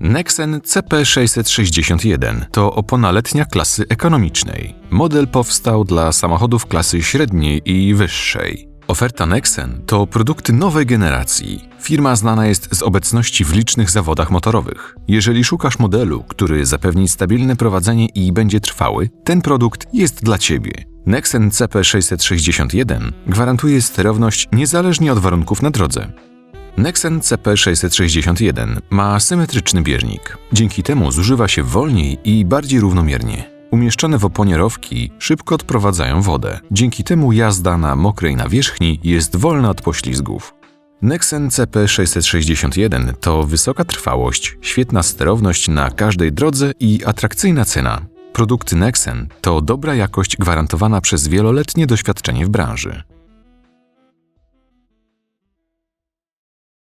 Nexen CP661 to opona letnia klasy ekonomicznej. Model powstał dla samochodów klasy średniej i wyższej. Oferta Nexen to produkty nowej generacji. Firma znana jest z obecności w licznych zawodach motorowych. Jeżeli szukasz modelu, który zapewni stabilne prowadzenie i będzie trwały, ten produkt jest dla Ciebie. Nexen CP661 gwarantuje sterowność niezależnie od warunków na drodze. Nexen CP661 ma symetryczny bieżnik. Dzięki temu zużywa się wolniej i bardziej równomiernie. Umieszczone w oponie rowki szybko odprowadzają wodę. Dzięki temu jazda na mokrej nawierzchni jest wolna od poślizgów. Nexen CP661 to wysoka trwałość, świetna sterowność na każdej drodze i atrakcyjna cena. Produkty Nexen to dobra jakość gwarantowana przez wieloletnie doświadczenie w branży.